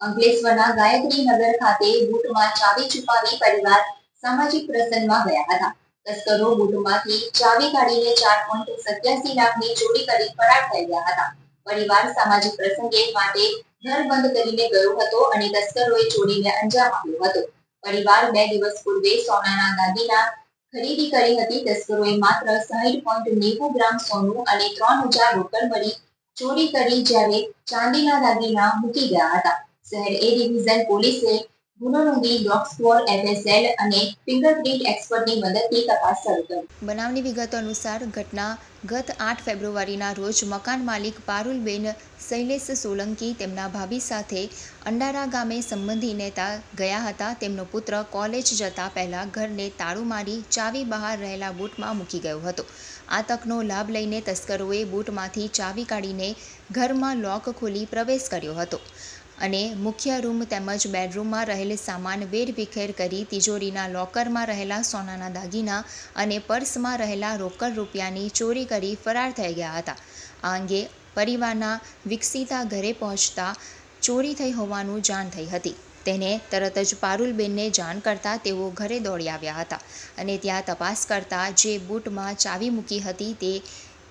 અંકલેશ્વરના ગાયત્રી નગર ખાતે બૂટમાં ચાવી છુપાવી પરિવાર સામાજિક પ્રસંગમાં ગયા હતા. તસ્કરો બૂટમાંથી ચાવી કાઢીને ચાર પોઈન્ટ સત્યાસી લાખની ચોરી કરી ફરાર થઈ ગયા હતા. પરિવાર સામાજિક પ્રસંગે માટે ઘર બંધ કરીને ગયો હતો અને તસ્કરોએ ચોરીને અંજામ આપ્યો હતો. પરિવાર બે દિવસ પૂર્વે સોનાના દાગીના ખરીદી કરી હતી. તસ્કરોએ માત્ર સાહીઠ પોઈન્ટ નેવું ગ્રામ સોનું અને ત્રણ હજાર રોકડ મળી ચોરી કરી, જ્યારે ચાંદીના દાગીના મૂકી ગયા હતા. એ ડિવિઝન પોલીસે ગુનો નોંધી ડોગ સ્ક્વોડ એફએસએલ અને ફિંગરપ્રિન્ટ એક્સપર્ટની મદદથી તપાસ શરૂ કરી. બનાવની વિગતો અનુસાર ઘટના ગત આઠ ફેબ્રુઆરીના રોજ મકાન માલિક પારુલબેન શૈલેષ સોલંકી તેમના ભાભી સાથે અંડારા ગામે સંબંધી નેતા ગયા હતા. તેમનો પુત્ર કોલેજ જતા પહેલા ઘરને તાળું મારી ચાવી બહાર રહેલા બૂટમાં મૂકી ગયો હતો. આ તકનો લાભ લઈને તસ્કરોએ બૂટમાંથી ચાવી કાઢીને ઘરમાં લોક ખોલી પ્રવેશ કર્યો હતો. અને મુખ્ય રૂમ તેમજ બેડરૂમમાં રહેલ સામાન વેરવિખેર કરી તિજોરીના લોકરમાં રહેલા સોનાના દાગીના અને પર્સમાં રહેલા રોકડ રૂપિયાની ચોરી કરી ફરાર થઈ ગયા હતા. આ અંગે પરિવારના વિકસિતા ઘરે પહોંચતા ચોરી થઈ હોવાનું જાણ થઈ હતી. તેને તરત જ પારુલબેનને જાણ કરતાં તેઓ ઘરે દોડી આવ્યા હતા અને ત્યાં તપાસ કરતાં જે બૂટમાં ચાવી મૂકી હતી તે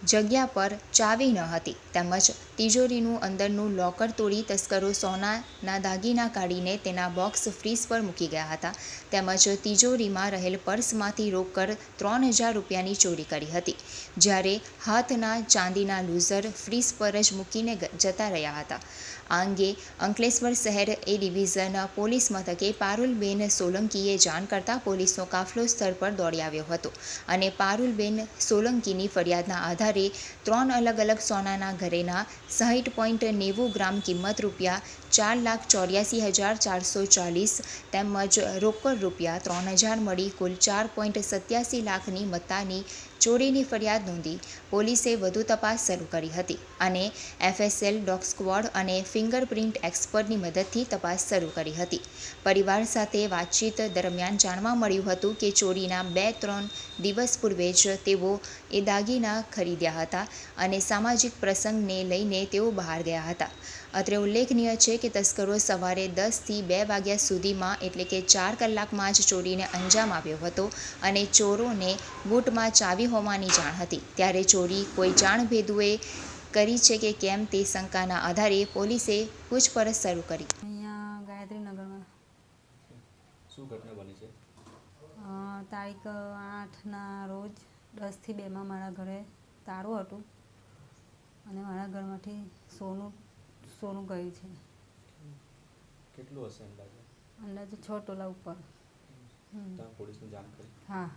જગ્યા પર ચાવી ન હતી. તેમજ તિજોરીનું અંદરનું લોકર તોડી તસ્કરો સોનાના દાગીના કાઢીને તેના બોક્સ ફ્રીઝ પર મૂકી ગયા હતા. તેમજ તિજોરીમાં રહેલ પર્સમાંથી રોકડ ત્રણ હજાર રૂપિયાની ચોરી કરી હતી. જ્યારે હાથના ચાંદીના લૂઝર ફ્રીઝ પર જ મૂકીને જતા રહ્યા હતા. આ અંગે અંકલેશ્વર શહેર એ ડિવિઝન પોલીસ મથકે પારુલબેન સોલંકીએ જાણ કરતાં પોલીસનો કાફલો સ્થળ પર દોડી આવ્યો હતો અને પારુલબેન સોલંકીની ફરિયાદના આધારે ત્રણ અલગ અલગ સોનાના ઘરેના સાહીઠ પોઈન્ટ નેવું ગ્રામ કિંમત રૂપિયા ચાર લાખ ચોર્યાસી હજાર ચારસો ચાલીસ તેમજ રોકડ રૂપિયા ત્રણ હજાર મળી કુલ ચાર પોઈન્ટ સત્યાસી લાખની મત્તાની ચોરીની ફરિયાદ નોંધી પોલીસે વધુ તપાસ શરૂ કરી હતી અને એફએસએલ ડોગ સ્ક્વોડ અને ફિંગરપ્રિન્ટ એક્સપર્ટની મદદથી તપાસ શરૂ કરી હતી. પરિવાર સાથે વાતચીત દરમિયાન જાણવા મળ્યું હતું કે ચોરીના બે ત્રણ દિવસ પૂર્વે જ તેઓ એ દાગીના ખરીદ્યા હતા અને સામાજિક પ્રસંગને લઈને તેઓ બહાર ગયા હતા. અત્રે ઉલ્લેખનીય છે કે તસ્કરો સવારે દસથી બે વાગ્યા સુધીમાં એટલે કે ચાર કલાકમાં જ ચોરીને અંજામ આવ્યો હતો અને ચોરોને બૂટમાં ચાવી હોવાની જાણ હતી. ત્યારે ચોરી કોઈ જાણભેદુએ કરી છે કે કેમ તે શંકાના આધારે પોલીસે પૂછપરછ શરૂ કરી. અહીંયા ગાયત્રીનગરમાં. શું ઘટના બની છે? તારીખ આઠના રોજ દસથી બેમાં મારા ઘરે તાળું હતું અને મારા ઘરમાંથી સોનું સોનું ગયું છે. કેટલું હશે અંદાજે? અંદાજે છ ટોલા ઉપર. હમ. તમે પોલીસને જાણ કરી? હા.